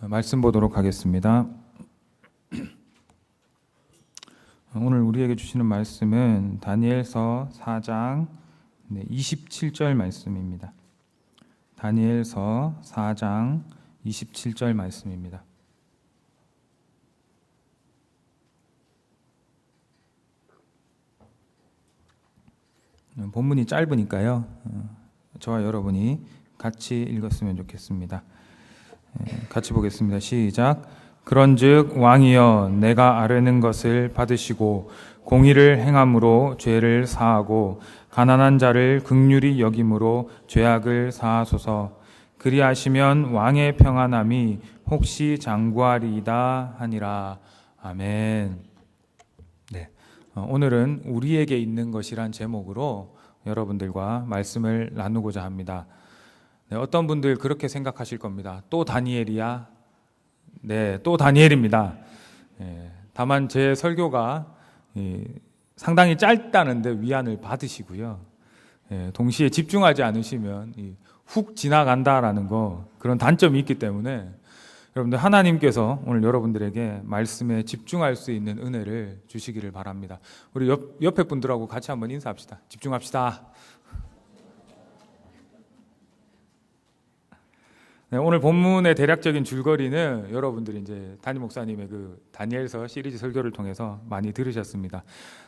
말씀 보도록 하겠습니다. 오늘 우리에게 주시는 말씀은 다니엘서 4장 27절 말씀입니다. 다니엘서 4장 27절 말씀입니다. 본문이 짧으니까요. 어, 저와 여러분이 같이 읽었으면 좋겠습니다. 예, 같이 보겠습니다. 시작. 그런즉 왕이여 내가 아뢰는 것을 받으시고 공의를 행함으로 죄를 사하고 가난한 자를 극률이 여김으로 죄악을 사하소서. 그리하시면 왕의 평안함이 혹시 장구하리이다 하니라. 아멘. 네. 어, 오늘은 우리에게 있는 것이란 제목으로 여러분들과 말씀을 나누고자 합니다. 네, 어떤 분들 그렇게 생각하실 겁니다. 또 다니엘이야? 네, 또 다니엘입니다. 예, 다만 제 설교가 예, 상당히 짧다는데 위안을 받으시고요. 예, 동시에 집중하지 않으시면 이, 훅 지나간다라는 거 그런 단점이 있기 때문에 여러분들 하나님께서 오늘 여러분들에게 말씀에 집중할 수 있는 은혜를 주시기를 바랍니다. 우리 옆, 옆에 분들하고 같이 한번 인사합시다. 집중합시다. 네, 오늘 본문의 대략적인 줄거리는 여러분들이 이제 담임 목사님의 그 다니엘서 시리즈 설교를 통해서 많이 들으셨습니다.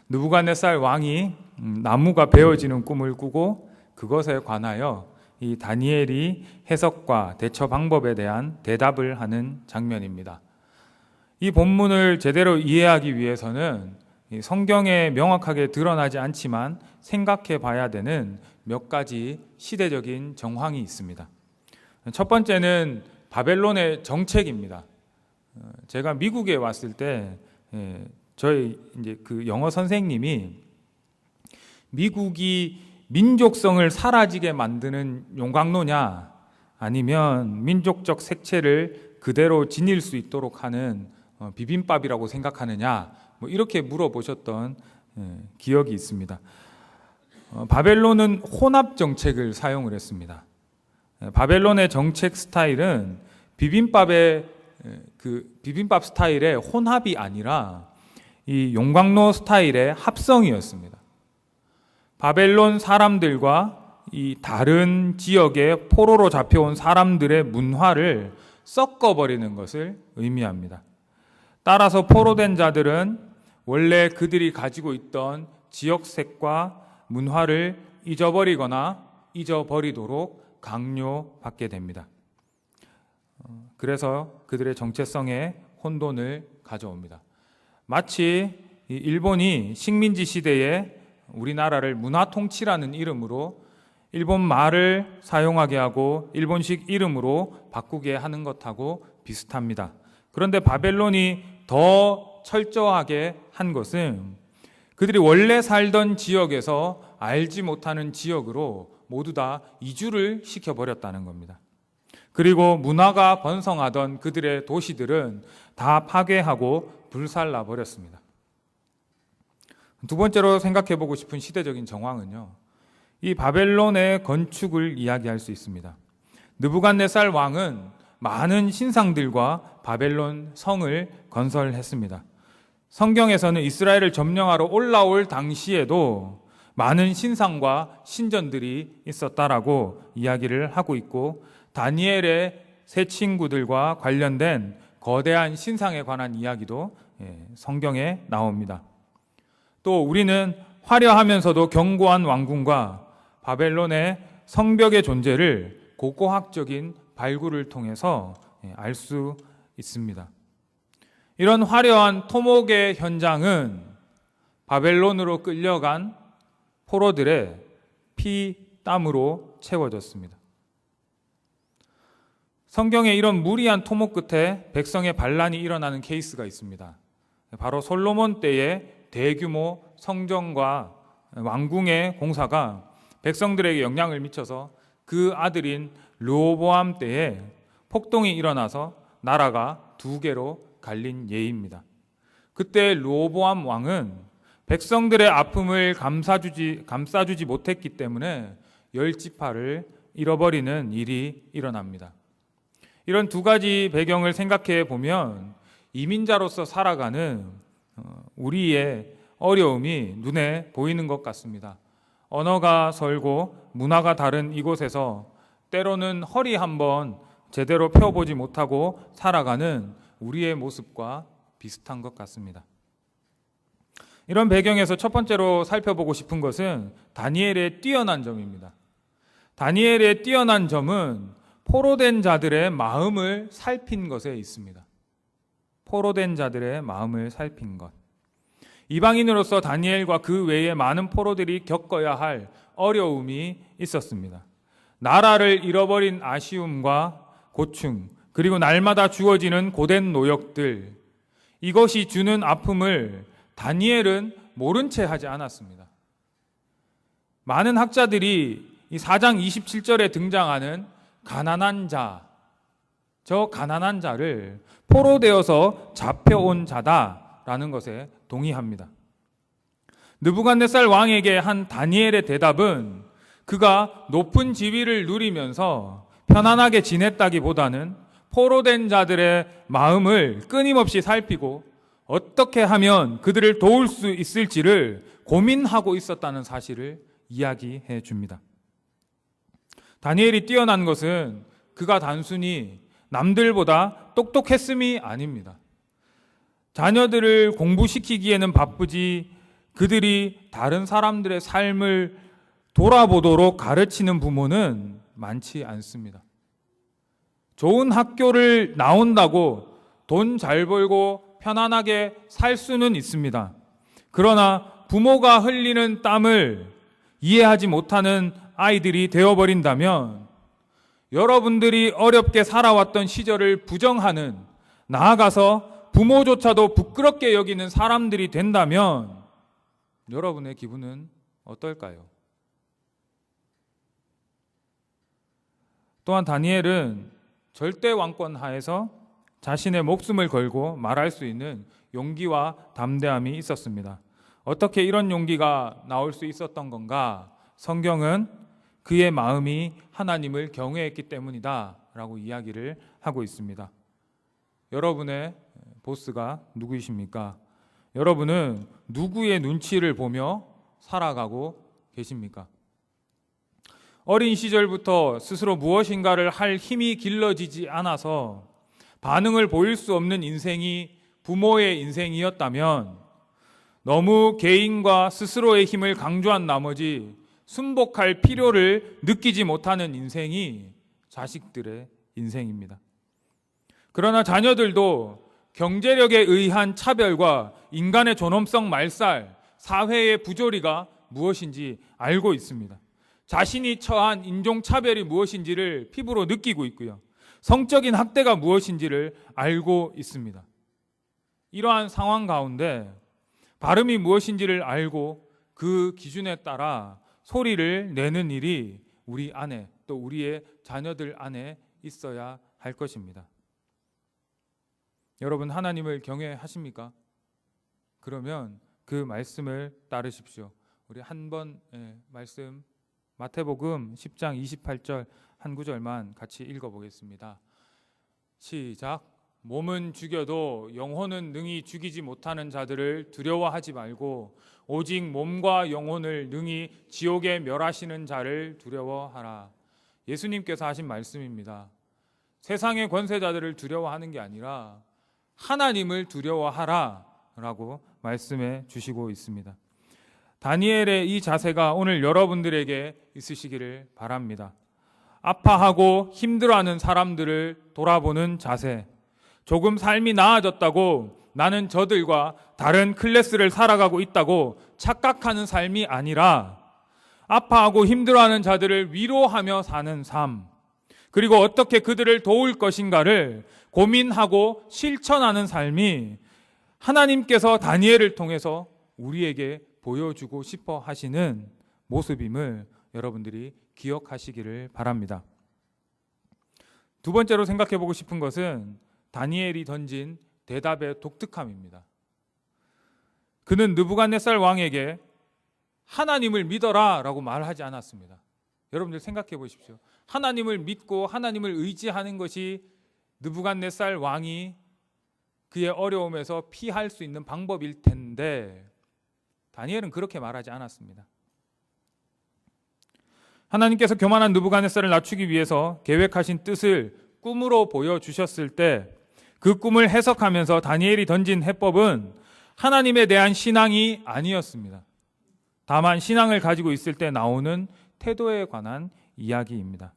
느부갓네살 왕이 음, 나무가 베어지는 꿈을 꾸고 그것에 관하여 이 다니엘이 해석과 대처 방법에 대한 대답을 하는 장면입니다. 이 본문을 제대로 이해하기 위해서는 성경에 명확하게 드러나지 않지만 생각해 봐야 되는 몇 가지 시대적인 정황이 있습니다. 첫 번째는 바벨론의 정책입니다. 어, 제가 미국에 왔을 때 예, 저희 이제 그 영어 선생님이 미국이 민족성을 사라지게 만드는 용광로냐 아니면 민족적 색채를 그대로 지닐 수 있도록 하는 어, 비빔밥이라고 생각하느냐 뭐 이렇게 물어보셨던 예, 기억이 있습니다. 어, 바벨론은 혼합 정책을 사용을 했습니다. 예, 바벨론의 정책 스타일은 비빔밥의 예, 그 비빔밥 스타일의 혼합이 아니라 이 용광로 스타일의 합성이었습니다. 바벨론 사람들과 이 다른 지역의 포로로 잡혀온 사람들의 문화를 섞어버리는 것을 의미합니다. 따라서 포로된 자들은 원래 그들이 가지고 있던 지역색과 문화를 잊어버리거나 잊어버리도록 강요받게 됩니다. 어, 그래서 그들의 정체성에 혼돈을 가져옵니다. 마치 일본이 식민지 시대에 우리나라를 문화 통치라는 이름으로 일본 말을 사용하게 하고 일본식 이름으로 바꾸게 하는 것하고 비슷합니다. 그런데 바벨론이 더 철저하게 한 것은 그들이 원래 살던 지역에서 알지 못하는 지역으로 모두 다 이주를 시켜버렸다는 겁니다. 그리고 문화가 번성하던 그들의 도시들은 다 파괴하고 불살라 버렸습니다. 두 번째로 생각해 보고 싶은 시대적인 정황은요. 이 바벨론의 건축을 이야기할 수 있습니다. 느부갓네살 왕은 많은 신상들과 바벨론 성을 건설했습니다. 성경에서는 이스라엘을 점령하러 올라올 당시에도 많은 신상과 신전들이 있었다라고 이야기를 하고 있고 다니엘의 세 친구들과 관련된 거대한 신상에 관한 이야기도 예, 성경에 나옵니다. 또 우리는 화려하면서도 견고한 왕궁과 바벨론의 성벽의 존재를 고고학적인 발굴을 통해서 예, 알수 있습니다. 이런 화려한 토목의 현장은 바벨론으로 끌려간 포로들의 피, 땀으로 채워졌습니다. 성경에 이런 무리한 토목 끝에 백성의 반란이 일어나는 케이스가 있습니다. 바로 솔로몬 때의 대규모 성전과 왕궁의 공사가 백성들에게 영향을 미쳐서 그 아들인 르호보암 때에 폭동이 일어나서 나라가 두 개로 갈린 예입니다. 그때 르호보암 왕은 백성들의 아픔을 감싸주지, 감싸주지 못했기 때문에 열 지파를 잃어버리는 일이 일어납니다. 이런 두 가지 배경을 생각해 보면 이민자로서 살아가는 어, 우리의 어려움이 눈에 보이는 것 같습니다. 언어가 설고 문화가 다른 이곳에서 때로는 허리 한번 제대로 펴보지 못하고 살아가는 우리의 모습과 비슷한 것 같습니다. 이런 배경에서 첫 번째로 살펴보고 싶은 것은 다니엘의 뛰어난 점입니다. 다니엘의 뛰어난 점은 포로된 자들의 마음을 살핀 것에 있습니다. 포로된 자들의 마음을 살핀 것. 이방인으로서 다니엘과 그 외에 많은 포로들이 겪어야 할 어려움이 있었습니다. 나라를 잃어버린 아쉬움과 고충, 그리고 날마다 주어지는 고된 노역들, 이것이 주는 아픔을 다니엘은 모른 채 하지 않았습니다. 많은 학자들이 이 4장 27절에 등장하는 가난한 자, 저 가난한 자를 포로되어서 잡혀온 자다라는 것에 동의합니다. 느부갓네살 왕에게 한 다니엘의 대답은 그가 높은 지위를 누리면서 편안하게 지냈다기보다는 포로된 자들의 마음을 끊임없이 살피고 어떻게 하면 그들을 도울 수 있을지를 고민하고 있었다는 사실을 이야기해 줍니다. 다니엘이 뛰어난 것은 그가 단순히 남들보다 똑똑했음이 아닙니다. 자녀들을 공부시키기에는 바쁘지 그들이 다른 사람들의 삶을 돌아보도록 가르치는 부모는 많지 않습니다. 좋은 학교를 나온다고 돈 잘 벌고 편안하게 살 수는 있습니다. 그러나 부모가 흘리는 땀을 이해하지 못하는 아이들이 되어버린다면 여러분들이 어렵게 살아왔던 시절을 부정하는 나아가서 부모조차도 부끄럽게 여기는 사람들이 된다면 여러분의 기분은 어떨까요? 또한 다니엘은 절대 왕권 하에서 자신의 목숨을 걸고 말할 수 있는 용기와 담대함이 있었습니다. 어떻게 이런 용기가 나올 수 있었던 건가? 성경은 그의 마음이 하나님을 경외했기 때문이다 라고 이야기를 하고 있습니다. 여러분의 보스가 누구이십니까? 여러분은 누구의 눈치를 보며 살아가고 계십니까? 어린 시절부터 스스로 무엇인가를 할 힘이 길러지지 않아서 반응을 보일 수 없는 인생이 부모의 인생이었다면 너무 개인과 스스로의 힘을 강조한 나머지 순복할 필요를 느끼지 못하는 인생이 자식들의 인생입니다. 그러나 자녀들도 경제력에 의한 차별과 인간의 존엄성 말살, 사회의 부조리가 무엇인지 알고 있습니다. 자신이 처한 인종차별이 무엇인지를 피부로 느끼고 있고요. 성적인 학대가 무엇인지를 알고 있습니다. 이러한 상황 가운데 발음이 무엇인지를 알고 그 기준에 따라 소리를 내는 일이 우리 안에 또 우리의 자녀들 안에 있어야 할 것입니다. 여러분 하나님을 경외하십니까? 그러면 그 말씀을 따르십시오. 우리 한번 예, 말씀 마태복음 10장 28절 한 구절만 같이 읽어 보겠습니다. 시작. 몸은 죽여도 영혼은 능히 죽이지 못하는 자들을 두려워하지 말고 오직 몸과 영혼을 능히 지옥에 멸하시는 자를 두려워하라. 예수님께서 하신 말씀입니다. 세상의 권세자들을 두려워하는 게 아니라 하나님을 두려워하라 라고 말씀해 주시고 있습니다. 다니엘의 이 자세가 오늘 여러분들에게 있으시기를 바랍니다. 아파하고 힘들어하는 사람들을 돌아보는 자세. 조금 삶이 나아졌다고 나는 저들과 다른 클래스를 살아가고 있다고 착각하는 삶이 아니라 아파하고 힘들어하는 자들을 위로하며 사는 삶. 그리고 어떻게 그들을 도울 것인가를 고민하고 실천하는 삶이 하나님께서 다니엘을 통해서 우리에게 보여주고 싶어 하시는 모습임을 여러분들이 기억하시기를 바랍니다. 두 번째로 생각해 보고 싶은 것은 다니엘이 던진 대답의 독특함입니다. 그는 느부갓네살 왕에게 하나님을 믿어라라고 말하지 않았습니다. 여러분들 생각해 보십시오. 하나님을 믿고 하나님을 의지하는 것이 느부갓네살 왕이 그의 어려움에서 피할 수 있는 방법일 텐데 다니엘은 그렇게 말하지 않았습니다. 하나님께서 교만한 느부갓네살을 낮추기 위해서 계획하신 뜻을 꿈으로 보여 주셨을 때 그 꿈을 해석하면서 다니엘이 던진 해법은 하나님에 대한 신앙이 아니었습니다. 다만 신앙을 가지고 있을 때 나오는 태도에 관한 이야기입니다.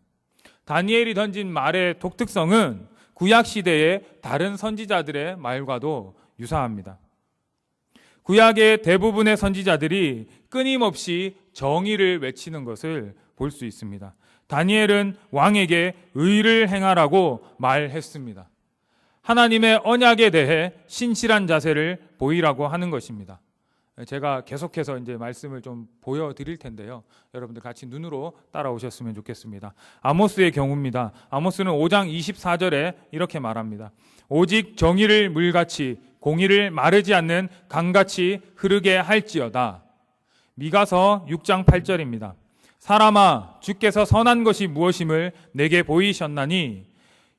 다니엘이 던진 말의 독특성은 구약 시대의 다른 선지자들의 말과도 유사합니다. 구약의 대부분의 선지자들이 끊임없이 정의를 외치는 것을 볼 수 있습니다. 다니엘은 왕에게 의를 행하라고 말했습니다. 하나님의 언약에 대해 신실한 자세를 보이라고 하는 것입니다. 제가 계속해서 이제 말씀을 좀 보여드릴 텐데요. 여러분들 같이 눈으로 따라오셨으면 좋겠습니다. 아모스의 경우입니다. 아모스는 5장 24절에 이렇게 말합니다. 오직 정의를 물같이 공의를 마르지 않는 강같이 흐르게 할지어다. 미가서 6장 8절입니다. 사람아 주께서 선한 것이 무엇임을 내게 보이셨나니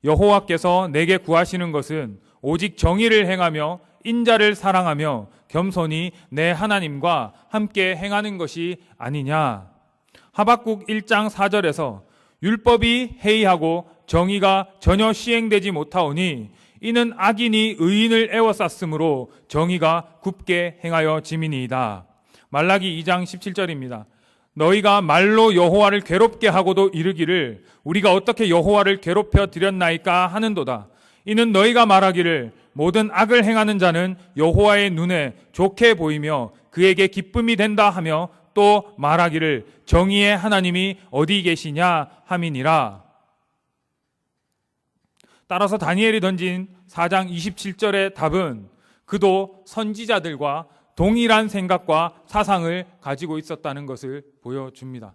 여호와께서 내게 구하시는 것은 오직 정의를 행하며 인자를 사랑하며 겸손히 내 하나님과 함께 행하는 것이 아니냐. 하박국 1장 4절에서 율법이 해이하고 정의가 전혀 시행되지 못하오니 이는 악인이 의인을 애워쌌으므로 정의가 굽게 행하여 지민이이다. 말라기 2장 17절입니다. 너희가 말로 여호와를 괴롭게 하고도 이르기를 우리가 어떻게 여호와를 괴롭혀 드렸나이까 하는도다. 이는 너희가 말하기를 모든 악을 행하는 자는 여호와의 눈에 좋게 보이며 그에게 기쁨이 된다 하며 또 말하기를 정의의 하나님이 어디 계시냐 함이니라. 따라서 다니엘이 던진 4장 27절의 답은 그도 선지자들과 동일한 생각과 사상을 가지고 있었다는 것을 보여줍니다.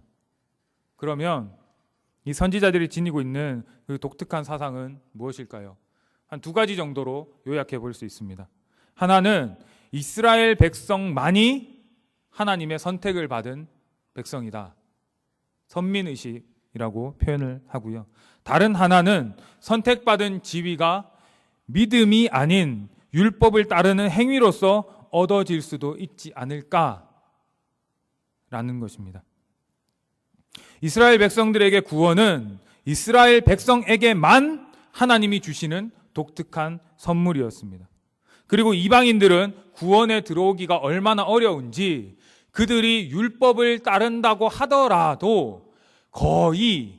그러면 이 선지자들이 지니고 있는 그 독특한 사상은 무엇일까요? 한 두 가지 정도로 요약해 볼 수 있습니다. 하나는 이스라엘 백성만이 하나님의 선택을 받은 백성이다. 선민의식이라고 표현을 하고요. 다른 하나는 선택받은 지위가 믿음이 아닌 율법을 따르는 행위로서 얻어질 수도 있지 않을까라는 것입니다. 이스라엘 백성들에게 구원은 이스라엘 백성에게만 하나님이 주시는 독특한 선물이었습니다. 그리고 이방인들은 구원에 들어오기가 얼마나 어려운지 그들이 율법을 따른다고 하더라도 거의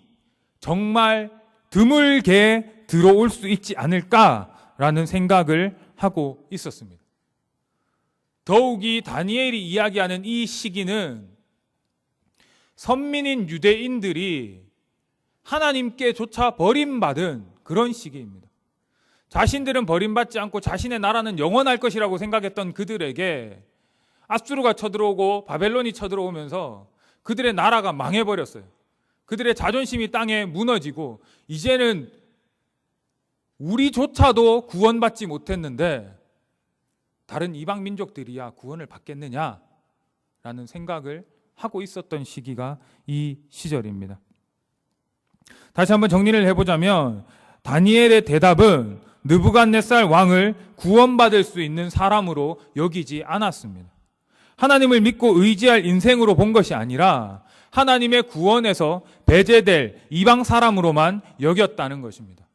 정말 드물게 들어올 수 있지 않을까라는 생각을 하고 있었습니다. 더욱이 다니엘이 이야기하는 이 시기는 선민인 유대인들이 하나님께조차 버림받은 그런 시기입니다. 자신들은 버림받지 않고 자신의 나라는 영원할 것이라고 생각했던 그들에게 아수르가 쳐들어오고 바벨론이 쳐들어오면서 그들의 나라가 망해버렸어요. 그들의 자존심이 땅에 무너지고 이제는 우리조차도 구원받지 못했는데 다른 이방 민족들이야 구원을 받겠느냐라는 생각을 하고 있었던 시기가 이 시절입니다. 다시 한번 정리를 해보자면 다니엘의 대답은 느부갓네살 왕을 구원받을 수 있는 사람으로 여기지 않았습니다. 하나님을 믿고 의지할 인생으로 본 것이 아니라 하나님의 구원에서 배제될 이방 사람으로만 여겼다는 것입니다.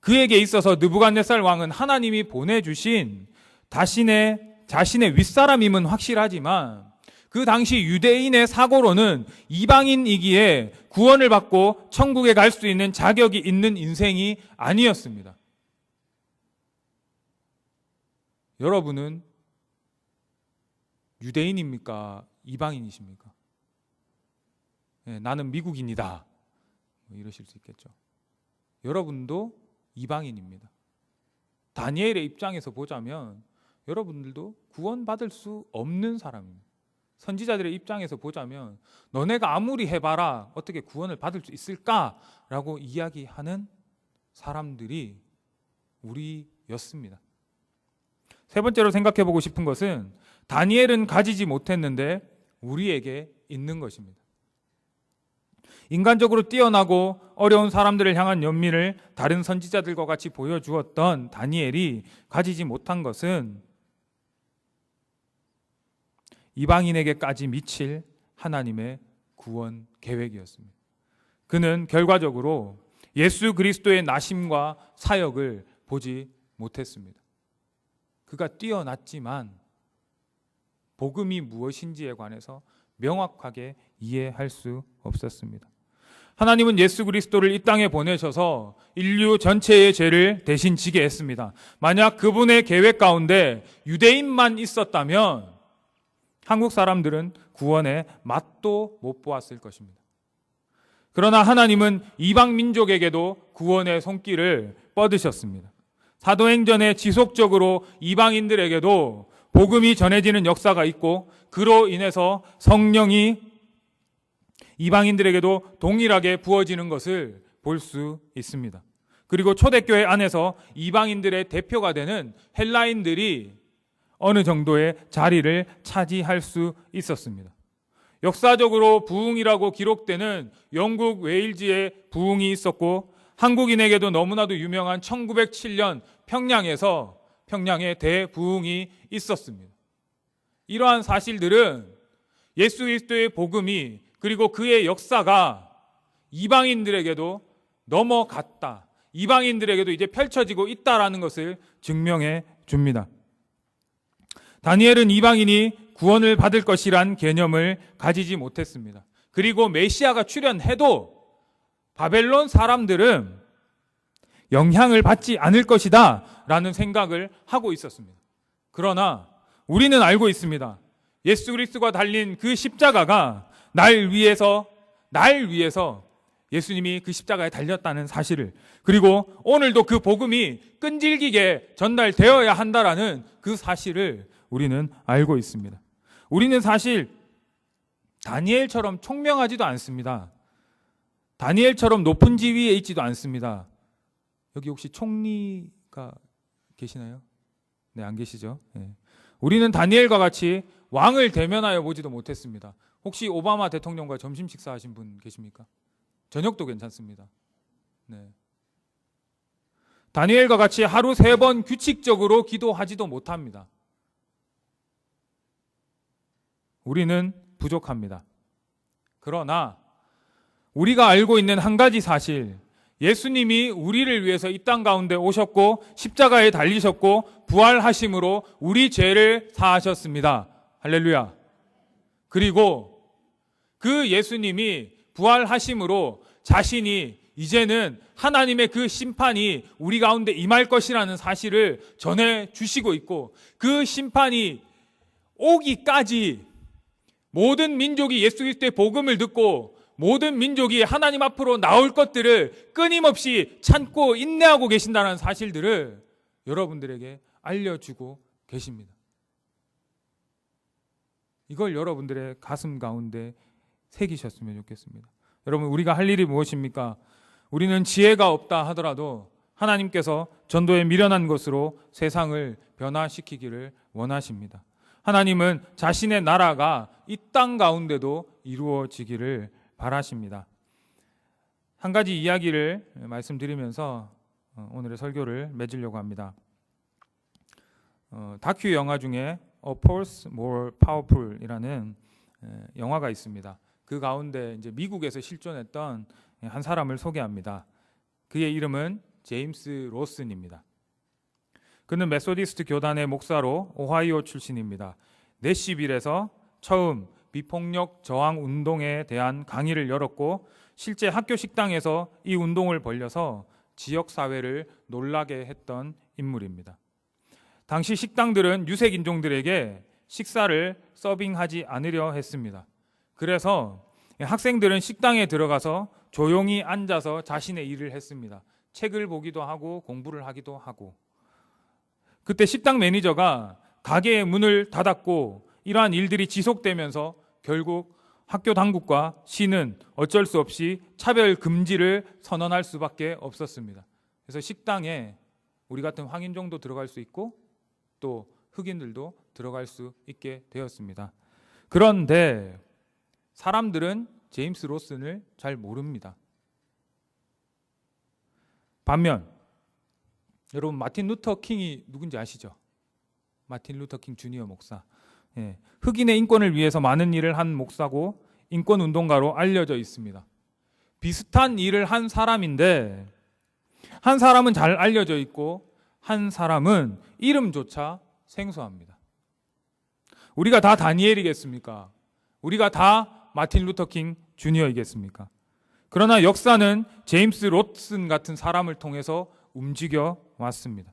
그에게 있어서 느부갓네살 왕은 하나님이 보내주신 자신의 자신의 윗사람임은 확실하지만 그 당시 유대인의 사고로는 이방인이기에 구원을 받고 천국에 갈 수 있는 자격이 있는 인생이 아니었습니다. 여러분은 유대인입니까? 이방인이십니까? 네, 나는 미국인이다. 뭐 이러실 수 있겠죠. 여러분도 이방인입니다. 다니엘의 입장에서 보자면 여러분들도 구원받을 수 없는 사람입니다. 선지자들의 입장에서 보자면 너네가 아무리 해봐라 어떻게 구원을 받을 수 있을까라고 이야기하는 사람들이 우리였습니다. 세 번째로 생각해 보고 싶은 것은 다니엘은 가지지 못했는데 우리에게 있는 것입니다. 인간적으로 뛰어나고 어려운 사람들을 향한 연민을 다른 선지자들과 같이 보여주었던 다니엘이 가지지 못한 것은 이방인에게까지 미칠 하나님의 구원 계획이었습니다. 그는 결과적으로 예수 그리스도의 나심과 사역을 보지 못했습니다. 그가 뛰어났지만 복음이 무엇인지에 관해서 명확하게 이해할 수 없었습니다. 하나님은 예수 그리스도를 이 땅에 보내셔서 인류 전체의 죄를 대신 지게 했습니다. 만약 그분의 계획 가운데 유대인만 있었다면 한국 사람들은 구원의 맛도 못 보았을 것입니다. 그러나 하나님은 이방 민족에게도 구원의 손길을 뻗으셨습니다. 사도행전에 지속적으로 이방인들에게도 복음이 전해지는 역사가 있고 그로 인해서 성령이 이방인들에게도 동일하게 부어지는 것을 볼 수 있습니다. 그리고 초대교회 안에서 이방인들의 대표가 되는 헬라인들이 어느 정도의 자리를 차지할 수 있었습니다. 역사적으로 부흥이라고 기록되는 영국 웨일즈의 부흥이 있었고 한국인에게도 너무나도 유명한 1907년 평양에서 평양의 대부흥이 있었습니다. 이러한 사실들은 예수 그리스도의 복음이 그리고 그의 역사가 이방인들에게도 넘어갔다. 이방인들에게도 이제 펼쳐지고 있다라는 것을 증명해 줍니다. 다니엘은 이방인이 구원을 받을 것이란 개념을 가지지 못했습니다. 그리고 메시아가 출현해도 바벨론 사람들은 영향을 받지 않을 것이다 라는 생각을 하고 있었습니다. 그러나 우리는 알고 있습니다. 예수 그리스도가 달린 그 십자가가 날 위해서 날 위해서 예수님이 그 십자가에 달렸다는 사실을 그리고 오늘도 그 복음이 끈질기게 전달되어야 한다라는 그 사실을 우리는 알고 있습니다. 우리는 사실 다니엘처럼 총명하지도 않습니다. 다니엘처럼 높은 지위에 있지도 않습니다. 여기 혹시 총리가 계시나요? 네, 안 계시죠? 네. 우리는 다니엘과 같이 왕을 대면하여 보지도 못했습니다. 혹시 오바마 대통령과 점심 식사하신 분 계십니까? 저녁도 괜찮습니다. 네. 다니엘과 같이 하루 세 번 규칙적으로 기도하지도 못합니다. 우리는 부족합니다. 그러나 우리가 알고 있는 한 가지 사실, 예수님이 우리를 위해서 이 땅 가운데 오셨고 십자가에 달리셨고 부활하심으로 우리 죄를 사하셨습니다. 할렐루야. 그리고 그 예수님이 부활하심으로 자신이 이제는 하나님의 그 심판이 우리 가운데 임할 것이라는 사실을 전해 주시고 있고 그 심판이 오기까지 모든 민족이 예수 그리스도의 복음을 듣고 모든 민족이 하나님 앞으로 나올 것들을 끊임없이 참고 인내하고 계신다는 사실들을 여러분들에게 알려주고 계십니다. 이걸 여러분들의 가슴 가운데 새기셨으면 좋겠습니다. 여러분, 우리가 할 일이 무엇입니까? 우리는 지혜가 없다 하더라도 하나님께서 전도에 미련한 것으로 세상을 변화시키기를 원하십니다. 하나님은 자신의 나라가 이 땅 가운데도 이루어지기를 바라십니다. 한 가지 이야기를 말씀드리면서 어, 오늘의 설교를 맺으려고 합니다. 어, 다큐 영화 중에 A Force More Powerful이라는 영화가 있습니다. 그 가운데 이제 미국에서 실존했던 한 사람을 소개합니다. 그의 이름은 제임스 로슨입니다. 그는 메소디스트 교단의 목사로 오하이오 출신입니다. 내시빌에서 처음 비폭력 저항 운동에 대한 강의를 열었고 실제 학교 식당에서 이 운동을 벌려서 지역 사회를 놀라게 했던 인물입니다. 당시 식당들은 유색 인종들에게 식사를 서빙하지 않으려 했습니다. 그래서 학생들은 식당에 들어가서 조용히 앉아서 자신의 일을 했습니다. 책을 보기도 하고 공부를 하기도 하고. 그때 식당 매니저가 가게의 문을 닫았고 이러한 일들이 지속되면서 결국 학교 당국과 시는 어쩔 수 없이 차별 금지를 선언할 수밖에 없었습니다. 그래서 식당에 우리 같은 황인종도 들어갈 수 있고 또 흑인들도 들어갈 수 있게 되었습니다. 그런데 사람들은 제임스 로슨을 잘 모릅니다. 반면 여러분 마틴 루터 킹이 누군지 아시죠? 마틴 루터 킹 주니어 목사. 예, 흑인의 인권을 위해서 많은 일을 한 목사고 인권 운동가로 알려져 있습니다. 비슷한 일을 한 사람인데 한 사람은 잘 알려져 있고 한 사람은 이름조차 생소합니다. 우리가 다 다니엘이겠습니까? 우리가 다 마틴 루터 킹 주니어이겠습니까? 그러나 역사는 제임스 로슨 같은 사람을 통해서 움직여 왔습니다.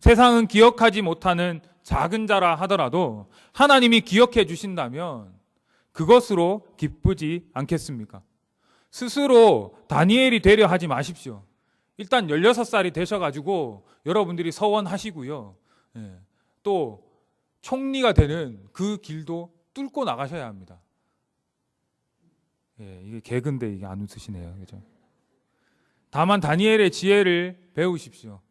세상은 기억하지 못하는 작은 자라 하더라도 하나님이 기억해 주신다면 그것으로 기쁘지 않겠습니까? 스스로 다니엘이 되려 하지 마십시오. 일단 16살이 되셔가지고 여러분들이 서원하시고요. 예, 또 총리가 되는 그 길도 뚫고 나가셔야 합니다. 예, 이게 개근데 이게 안 웃으시네요. 그죠? 다만 다니엘의 지혜를 배우십시오.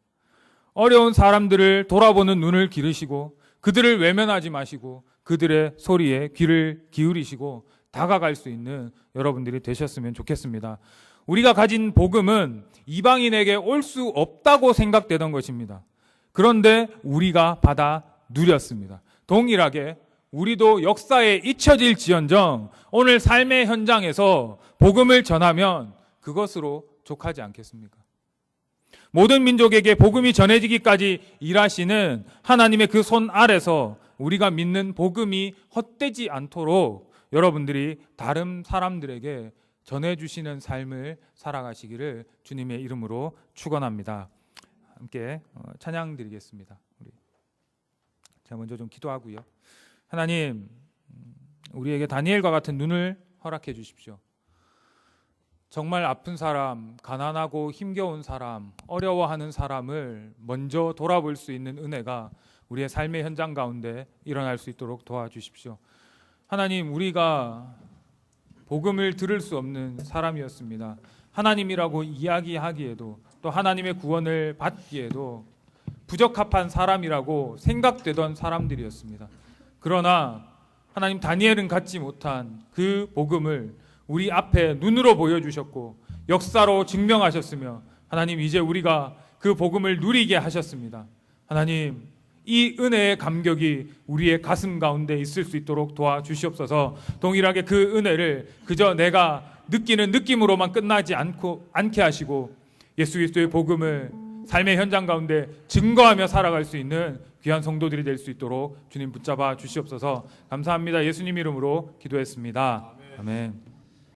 어려운 사람들을 돌아보는 눈을 기르시고 그들을 외면하지 마시고 그들의 소리에 귀를 기울이시고 다가갈 수 있는 여러분들이 되셨으면 좋겠습니다. 우리가 가진 복음은 이방인에게 올 수 없다고 생각되던 것입니다. 그런데 우리가 받아 누렸습니다. 동일하게 우리도 역사에 잊혀질 지언정 오늘 삶의 현장에서 복음을 전하면 그것으로 족하지 않겠습니까? 모든 민족에게 복음이 전해지기까지 일하시는 하나님의 그 손 아래서 우리가 믿는 복음이 헛되지 않도록 여러분들이 다른 사람들에게 전해주시는 삶을 살아가시기를 주님의 이름으로 축원합니다. 함께 어, 찬양 드리겠습니다. 우리 제가 먼저 좀 기도하고요. 하나님, 음, 우리에게 다니엘과 같은 눈을 허락해 주십시오. 정말 아픈 사람, 가난하고 힘겨운 사람, 어려워하는 사람을 먼저 돌아볼 수 있는 은혜가 우리의 삶의 현장 가운데 일어날 수 있도록 도와주십시오. 하나님, 우리가 복음을 들을 수 없는 사람이었습니다. 하나님이라고 이야기하기에도 또 하나님의 구원을 받기에도 부적합한 사람이라고 생각되던 사람들이었습니다. 그러나 하나님 다니엘은 갖지 못한 그 복음을 우리 앞에 눈으로 보여주셨고 역사로 증명하셨으며 하나님 이제 우리가 그 복음을 누리게 하셨습니다. 하나님 이 은혜의 감격이 우리의 가슴 가운데 있을 수 있도록 도와주시옵소서. 동일하게 그 은혜를 그저 내가 느끼는 느낌으로만 끝나지 않고 않게 하시고 예수 그리스도의 복음을 삶의 현장 가운데 증거하며 살아갈 수 있는 귀한 성도들이 될 수 있도록 주님 붙잡아 주시옵소서. 감사합니다. 예수님 이름으로 기도했습니다. 아멘.